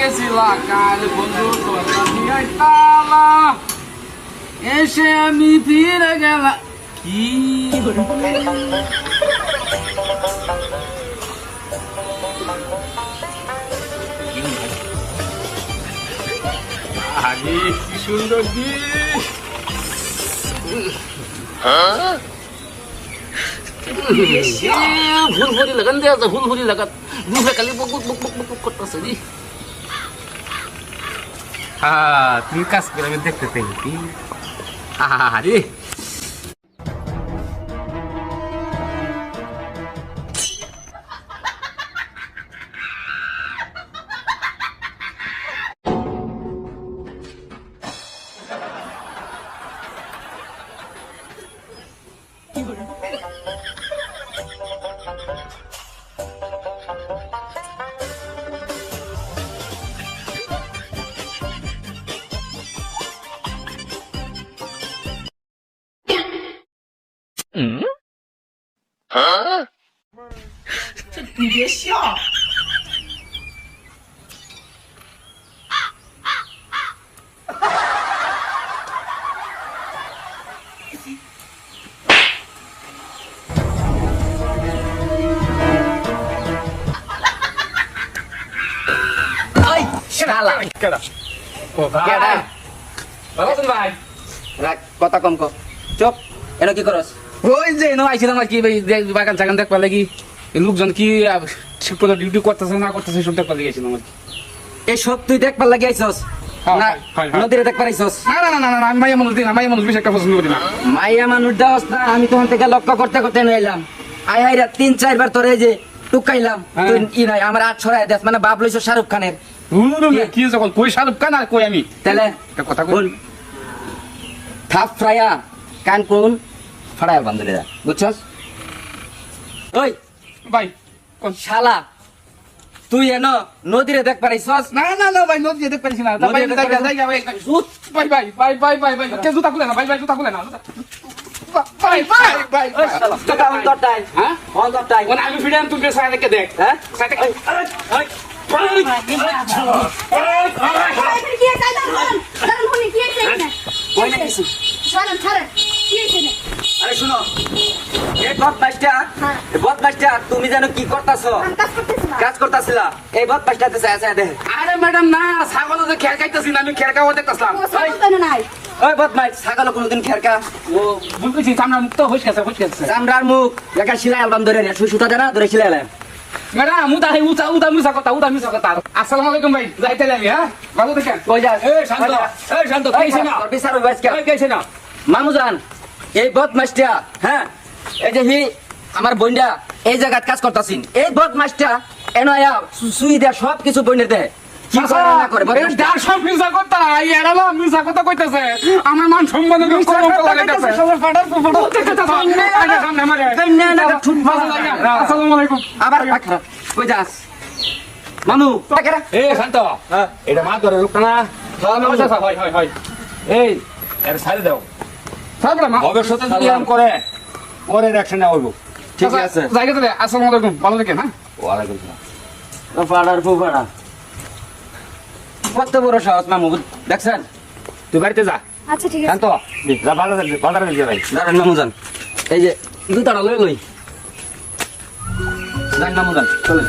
গেছিলা কাল বন্ধু দিয়ে তালা। এসে আমি ফিরে গেলাম কি? আরে, কি সুন্দর দিন ফুলফুরি লাগান আছে ফুলফুরি লাগান মুখে খালি বক বক বক বক বক বক করতেছে রে হ্যাঁ তুমি কাজ করে আমি দেখতে পাই কি আরে ওই শালা কেডা ও কেডা? ভালো আছেন ভাই রাখ, কথা কম কর চুপ এনো কি করস ওই যে নো আইছিলাম আর কি বাগান চাগান দেখবার লাগি। লোকজন কি ঠিক করে ডিউটি করতেছে না করতেছে সব দেখবার লাগি গেছিলাম আর কি। এই সব তুই দেখবার লাগি আইছস? আমি তখন থেকে লক্ষ্য করতে করতে নইলাম আই হাইরা তিন চারবার তোরে যে টুকাইলাম। হ্যাঁ। তুই ই নাই আমার আট ছড়াই দেশ মানে বাপ লইছ শাহরুখ খানের। কি? যখন কই শাহরুখ খান আর কই আমি? তাহলে কথা কই? থাপ ফ্রায়া কান কোন ফড়ায় বান্ধরে দা বুঝছস ওই ভাই কোন শালা তুই এন নদীরে দেখ পারাইছস না না না ভাই নদী যেতে পারছি না ভাই ভাই ভাই ভাই ভাই ভাই ভাই ভাই কে জুতা খুলে না ভাই ভাই জুতা খুলে না ভাই ভাই ভাই ওই শালা অন হ্যাঁ ওন আমি সাইড দেখ হ্যাঁ সাইড কি কি কি? আরে শুনো। এই বদমাইশটা হ্যাঁ। বদমাইশটা তুমি যেন কি করতাছো? কাজ করতাছিলা? এই বদমাইশটা তো চায় চায় দেখে আরে ম্যাডাম না ছাগল যে খেল খাইতেছি না আমি খেল খাওয়া দেখতেছিলাম। তো ওই বদমাইশ ছাগল কোনোদিন খেরকা ও বুঝতেছি সামনে মুখ তো হইস গেছে হইস গেছে চামড়ার মুখ একা সিলাই অ্যালবাম ধরে সুই সুতা দেনা ধরে সিলাই এলাম ম্যাডাম উদা হে উদা উদা মিছা কথা উদা মিছা কথা। আসসালামু আলাইকুম ভাই যাইতে লাগি হ্যাঁ? ভালো দেখেন? কই শান্ত শান্ত কইছে না বিচার। কইছে না মামুজান এই বদমাইশটা হ্যাঁ? এই যে হি আমার বোনটা এই জায়গায় কাজ করতাছিন এই বদমাইশটা এনো আয়া সুই দেয়া। সব কিছু বোনের দেয় আমার মান সম্মান আবার এ শান্ত। এটা মা ধরে লোকটা না। হয় হয় হয় এই এর সাইড দাও। ভবিষ্যতে যদি এরকম করে পরে অ্যাকশন নেওয়া ঠিক আছে। জায়গা তো আসসালামু আলাইকুম ভালো দেখেন হ্যাঁ? ওয়ালাইকুম সালাম পাড়ার ফুপাড়া কত বড় সাহস মামু দেখছেন? তুই বাড়িতে যা। আচ্ছা ঠিক আছে। শান্ত যা ভালো বাজারে দিয়ে ভাই দাঁড়ান মামু যান। এই যে দুতাটা লই লই। যান মামু যান চলেন।